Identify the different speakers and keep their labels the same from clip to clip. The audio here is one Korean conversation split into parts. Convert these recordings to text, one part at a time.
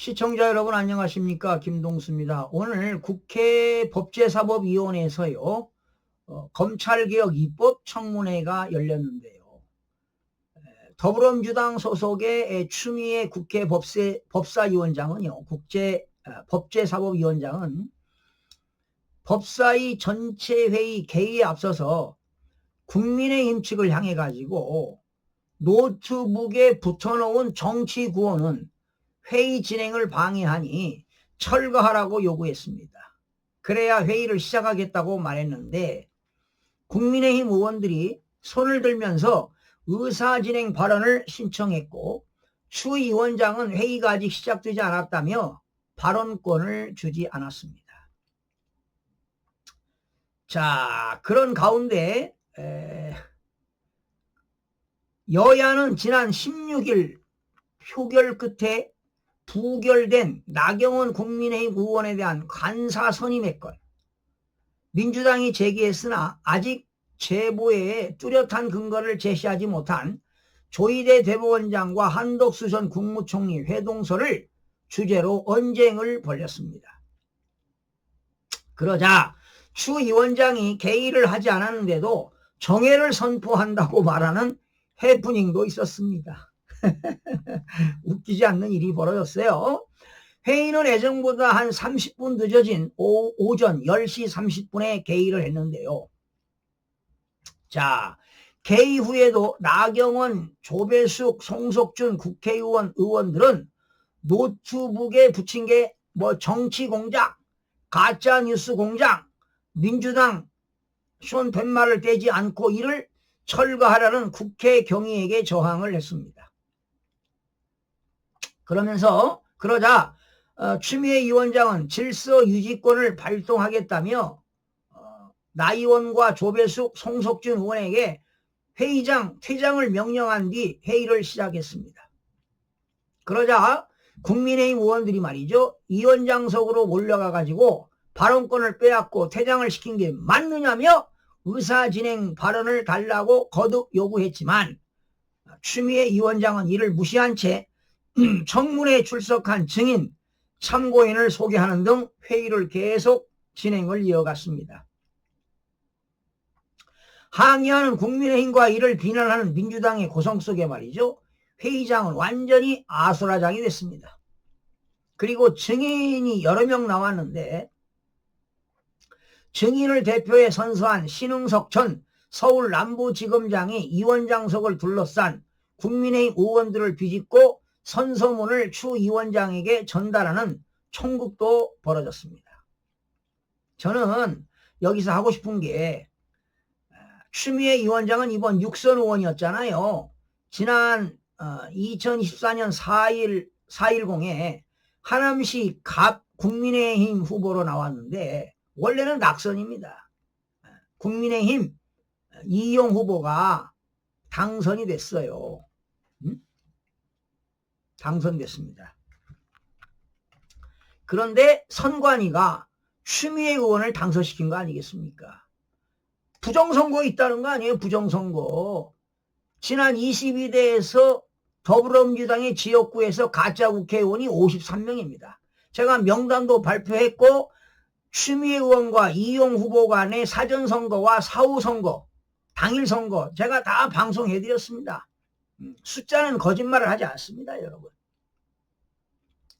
Speaker 1: 시청자 여러분 안녕하십니까 김동수입니다. 오늘 국회 법제사법위원회에서요 어, 검찰개혁 입법 청문회가 열렸는데요. 에, 더불어민주당 소속의 에, 추미애 국회 법세, 법사위원장은요 국제 아, 법제사법위원장은 법사위 전체 회의 개의에 앞서서 국민의힘 측을 향해 가지고 노트북에 붙여놓은 정치 구호는 회의 진행을 방해하니 철거하라고 요구했습니다. 그래야 회의를 시작하겠다고 말했는데 국민의힘 의원들이 손을 들면서 의사진행 발언을 신청했고 추 위원장은 회의가 아직 시작되지 않았다며 발언권을 주지 않았습니다. 자, 그런 가운데 에, 여야는 지난 16일 표결 끝에 부결된 나경원 국민의힘 의원에 대한 간사 선임의 건 민주당이 제기했으나 아직 제보에 뚜렷한 근거를 제시하지 못한 조희대 대법원장과 한덕수 전 국무총리 회동서를 주제로 언쟁을 벌였습니다. 그러자 추 위원장이 개의를 하지 않았는데도 정회를 선포한다고 말하는 해프닝도 있었습니다. 웃기지 않는 일이 벌어졌어요. 회의는 예정보다 한 30분 늦어진 오, 오전 10시 30분에 개의를 했는데요. 자, 개의 후에도 나경원, 조배숙, 송석준 국회의원 의원들은 노트북에 붙인 게 뭐 정치 공작, 가짜 뉴스 공작, 민주당 손 팻말을 떼지 않고 이를 철거하라는 국회 경위에게 저항을 했습니다. 그러면서 그러자 어, 추미애 위원장은 질서 유지권을 발동하겠다며 어, 나 의원과 조배숙, 송석준 의원에게 회의장 퇴장을 명령한 뒤 회의를 시작했습니다. 그러자 국민의힘 의원들이 말이죠. 위원장석으로 몰려가 가지고 발언권을 빼앗고 퇴장을 시킨 게 맞느냐며 의사진행 발언을 달라고 거듭 요구했지만 추미애 위원장은 이를 무시한 채 청문회에 출석한 증인, 참고인을 소개하는 등 회의를 계속 진행을 이어갔습니다. 항의하는 국민의힘과 이를 비난하는 민주당의 고성 속에 말이죠. 회의장은 완전히 아수라장이 됐습니다. 그리고 증인이 여러 명 나왔는데 증인을 대표해 선서한 신흥석 전 서울 남부지검장이 위원장석을 둘러싼 국민의힘 의원들을 비집고 선서문을 추 위원장에게 전달하는 총극도 벌어졌습니다. 저는 여기서 하고 싶은 게 추미애 위원장은 이번 육선 의원이었잖아요. 지난 2024년 4일 4일공에 하남시 갑 국민의힘 후보로 나왔는데 원래는 낙선입니다. 국민의힘 이용 후보가 당선이 됐어요. 음? 당선됐습니다. 그런데 선관위가 추미애 의원을 당선시킨 거 아니겠습니까? 부정선거 있다는 거 아니에요? 부정선거. 지난 22대에서 더불어민주당의 지역구에서 가짜 국회의원이 53명입니다. 제가 명단도 발표했고 추미애 의원과 이용 후보 간의 사전선거와 사후선거, 당일선거 제가 다 방송해드렸습니다. 음, 숫자는 거짓말을 하지 않습니다, 여러분.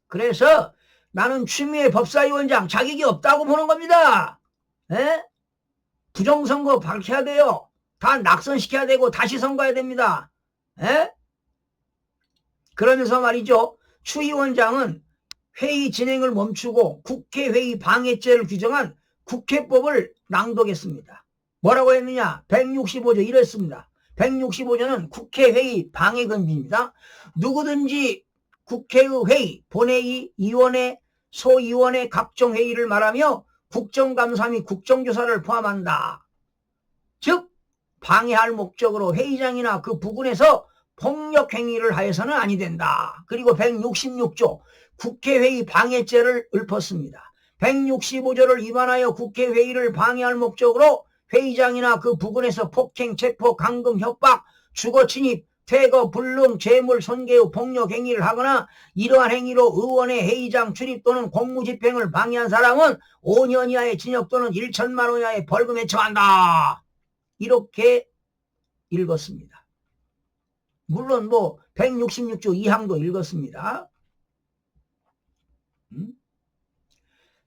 Speaker 1: 그래서 나는 추미애 법사위원장 자격이 없다고 보는 겁니다. 에? 부정선거 밝혀야 돼요. 다 낙선시켜야 되고 다시 선거해야 됩니다. 에? 그러면서 말이죠. 추 위원장은 회의 진행을 멈추고 국회 회의 방해죄를 규정한 국회법을 낭독했습니다. 뭐라고 했느냐? 165조 이랬습니다. 165조는 국회 회의 방해 금지입니다. 누구든지 국회의 회의, 본회의, 위원회, 소위원회 각종 회의를 말하며 국정감사 및 국정조사를 포함한다. 즉 방해할 목적으로 회의장이나 그 부근에서 폭력 행위를 하여서는 아니 된다. 그리고 166조 국회회의 방해죄를 읊었습니다. 165조를 위반하여 국회회의를 방해할 목적으로 회의장이나 그 부근에서 폭행, 체포, 감금, 협박, 주거 침입, 퇴거, 불능, 재물, 손괴의 폭력 행위를 하거나 이러한 행위로 의원의 회의장 출입 또는 공무집행을 방해한 사람은 5년 이하의 징역 또는 1천만 원 이하의 벌금에 처한다. 이렇게 읽었습니다. 물론 뭐 166조 2항도 읽었습니다. 음?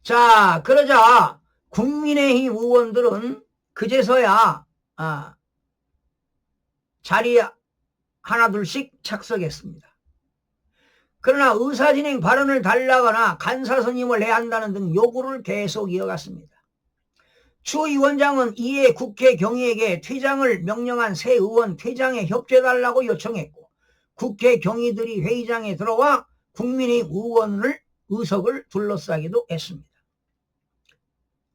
Speaker 1: 자, 그러자 국민의힘 의원들은 그제서야 아, 자리에 하나둘씩 착석했습니다. 그러나 의사진행 발언을 달라거나 간사 선임을 해야 한다는 등 요구를 계속 이어갔습니다. 추 위원장은 이에 국회 경위에게 퇴장을 명령한 새 의원 퇴장에 협조해달라고 요청했고 국회 경위들이 회의장에 들어와 국민의 의원을 의석을 둘러싸기도 했습니다.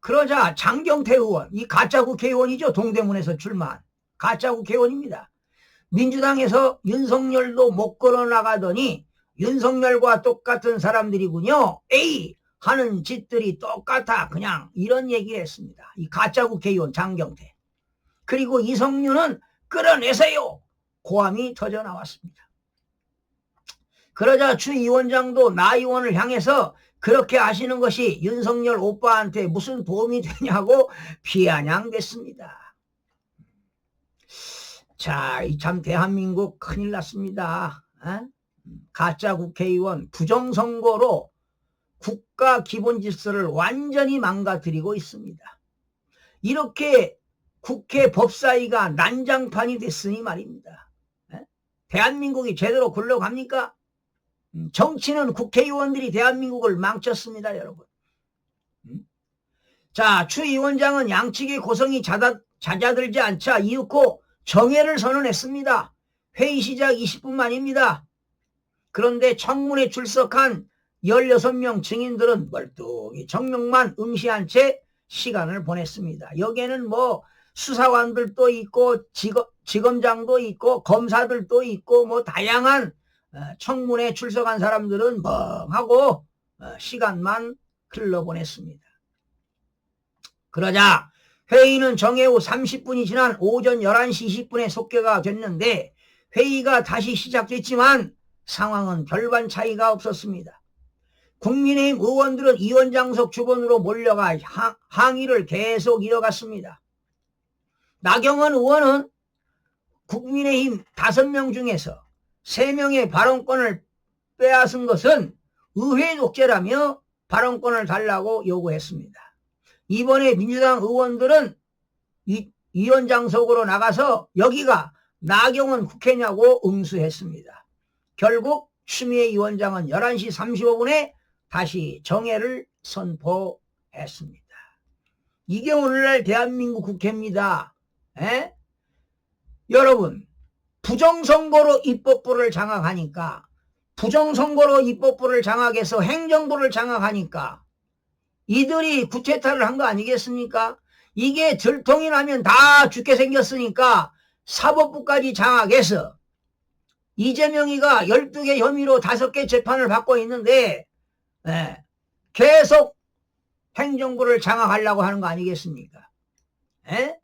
Speaker 1: 그러자 장경태 의원, 이 가짜 국회의원이죠. 동대문에서 출마한 가짜 국회의원입니다. 민주당에서 윤석열도 못 걸어 나가더니 윤석열과 똑같은 사람들이군요. 에이 하는 짓들이 똑같아. 그냥 이런 얘기를 했습니다. 이 가짜 국회의원 장경태. 그리고 이성윤은 끌어내세요. 고함이 터져 나왔습니다. 그러자 추 위원장도 나 의원을 향해서 그렇게 하시는 것이 윤석열 오빠한테 무슨 도움이 되냐고 비아냥됐습니다. 자, 이 참 대한민국 큰일 났습니다. 에? 가짜 국회의원 부정선거로 국가 기본 질서를 완전히 망가뜨리고 있습니다. 이렇게 국회 법사위가 난장판이 됐으니 말입니다. 에? 대한민국이 제대로 굴러갑니까? 음, 정치는 국회의원들이 대한민국을 망쳤습니다, 여러분. 음? 자, 추 위원장은 양측의 고성이 잦아, 잦아들지 않자 이윽고 정회를 선언했습니다. 회의 시작 20분 만입니다. 그런데 청문회 출석한 16명 증인들은 멀뚱히 정명만 응시한 채 시간을 보냈습니다. 여기에는 뭐 수사관들도 있고 직업, 지검장도 있고 검사들도 있고 뭐 다양한 어, 청문회 출석한 사람들은 멍하고 어, 시간만 흘러보냈습니다. 그러자 회의는 정회 후 30분이 지난 오전 11시 20분에 속개가 됐는데 회의가 다시 시작됐지만 상황은 별반 차이가 없었습니다. 국민의힘 의원들은 위원장석 주변으로 몰려가 항의를 계속 이어갔습니다. 나경원 의원은 국민의힘 5명 중에서 3명의 발언권을 빼앗은 것은 의회 독재라며 발언권을 달라고 요구했습니다. 이번에 민주당 의원들은 위, 위원장석으로 나가서 여기가 나경원 국회냐고 응수했습니다. 결국 추미애 위원장은 11시 35분에 다시 정회를 선포했습니다. 이게 오늘날 대한민국 국회입니다. 에? 여러분 부정선거로 입법부를 장악하니까 부정선거로 입법부를 장악해서 행정부를 장악하니까 이들이 구체타를 한 거 아니겠습니까? 이게 들통이 나면 다 죽게 생겼으니까 사법부까지 장악해서 이재명이가 12개 혐의로 5개 재판을 받고 있는데 네, 계속 행정부를 장악하려고 하는 거 아니겠습니까? 네?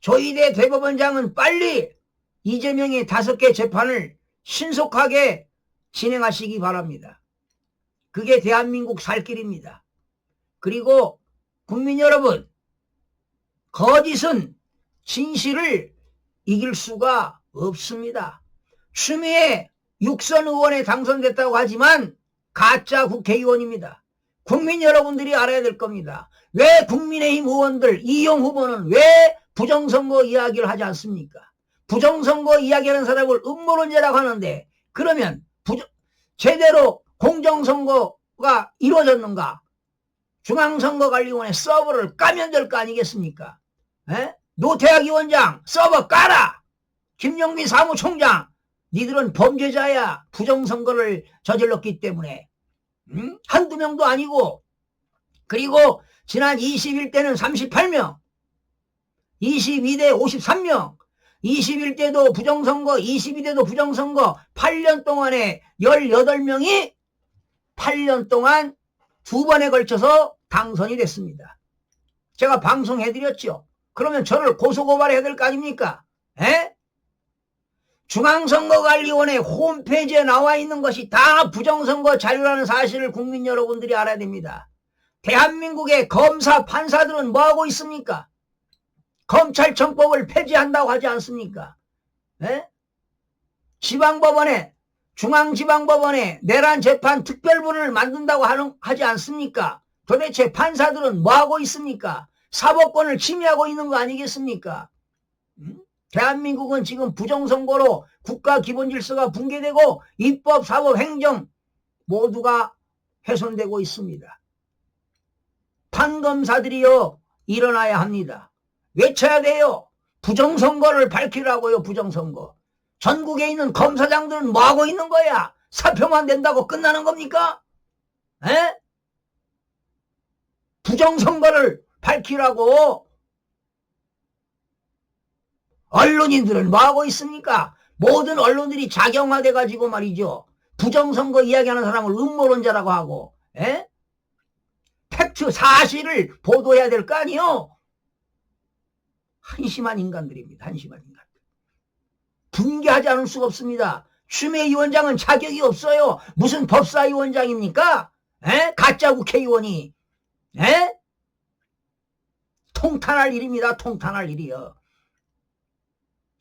Speaker 1: 조희대 대법원장은 빨리 이재명의 5개 재판을 신속하게 진행하시기 바랍니다. 그게 대한민국 살 길입니다. 그리고 국민 여러분, 거짓은 진실을 이길 수가 없습니다. 추미애 육선 의원에 당선됐다고 하지만 가짜 국회의원입니다. 국민 여러분들이 알아야 될 겁니다. 왜 국민의힘 의원들 이용 후보는 왜 부정선거 이야기를 하지 않습니까? 부정선거 이야기하는 사람을 음모론자라고 하는데 그러면 부정, 제대로 공정선거가 이루어졌는가? 중앙선거관리원의 서버를 까면 될 거 아니겠습니까? 에? 노태학 위원장 서버 까라! 김영민 사무총장 니들은 범죄자야 부정선거를 저질렀기 때문에 응? 한두 명도 아니고 그리고 지난 21대는 38명 22대 53명 21대도 부정선거 22대도 부정선거 8년 동안에 18명이 8년 동안 두 번에 걸쳐서 당선이 됐습니다. 제가 방송해드렸죠. 그러면 저를 고소고발해야 될 거 아닙니까? 에? 중앙선거관리원회 홈페이지에 나와 있는 것이 다 부정선거 자료라는 사실을 국민 여러분들이 알아야 됩니다. 대한민국의 검사, 판사들은 뭐하고 있습니까? 검찰청법을 폐지한다고 하지 않습니까? 에? 지방법원에, 중앙지방법원에 내란 재판 특별부를 만든다고 하는, 하지 않습니까? 도대체 판사들은 뭐하고 있습니까? 사법권을 침해하고 있는 거 아니겠습니까? 음? 대한민국은 지금 부정선거로 국가 기본질서가 붕괴되고 입법, 사법, 행정 모두가 훼손되고 있습니다. 판검사들이요 일어나야 합니다. 외쳐야 돼요. 부정선거를 밝히라고요 부정선거. 전국에 있는 검사장들은 뭐하고 있는 거야? 사표만 낸다고 끝나는 겁니까? 에? 부정선거를 밝히라고 언론인들은 뭐하고 있습니까? 모든 언론들이 작용화돼 가지고 말이죠. 부정선거 이야기하는 사람을 음모론자라고 하고 에? 팩트 사실을 보도해야 될 거 아니요? 한심한 인간들입니다. 한심한 인간들. 분개하지 않을 수가 없습니다. 추미애 위원장은 자격이 없어요. 무슨 법사위원장입니까? 에? 가짜 국회의원이. 에? 통탄할 일입니다. 통탄할 일이요.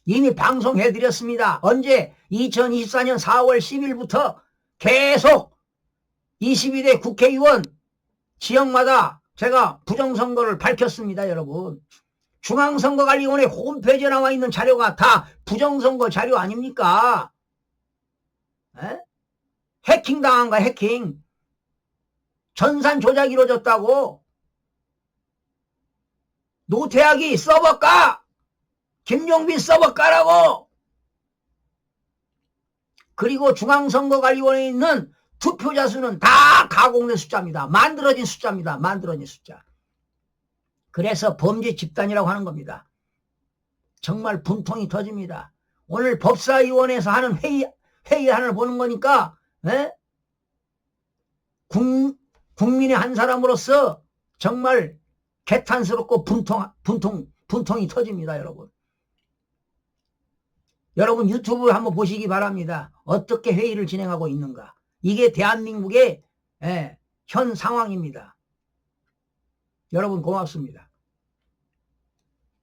Speaker 1: 이미 방송해드렸습니다. 언제? 2024년 4월 10일부터 계속 22대 국회의원 지역마다 제가 부정선거를 밝혔습니다, 여러분. 중앙선거관리원회 홈페이지에 나와 있는 자료가 다 부정선거 자료 아닙니까? 에? 해킹 당한 거야, 해킹. 전산 조작이 이루어졌다고. 노태악이 서버 까! 김용빈 서버 까라고! 그리고 중앙선거관리원회에 있는 투표자 수는 다 가공된 숫자입니다. 만들어진 숫자입니다. 만들어진 숫자. 그래서 범죄 집단이라고 하는 겁니다. 정말 분통이 터집니다. 오늘 법사위원회에서 하는 회의, 회의안을 보는 거니까, 에? 국, 국민의 한 사람으로서 정말 개탄스럽고 분통, 분통, 분통이 터집니다, 여러분. 여러분 유튜브 한번 보시기 바랍니다. 어떻게 회의를 진행하고 있는가. 이게 대한민국의 예, 현 상황입니다. 여러분 고맙습니다.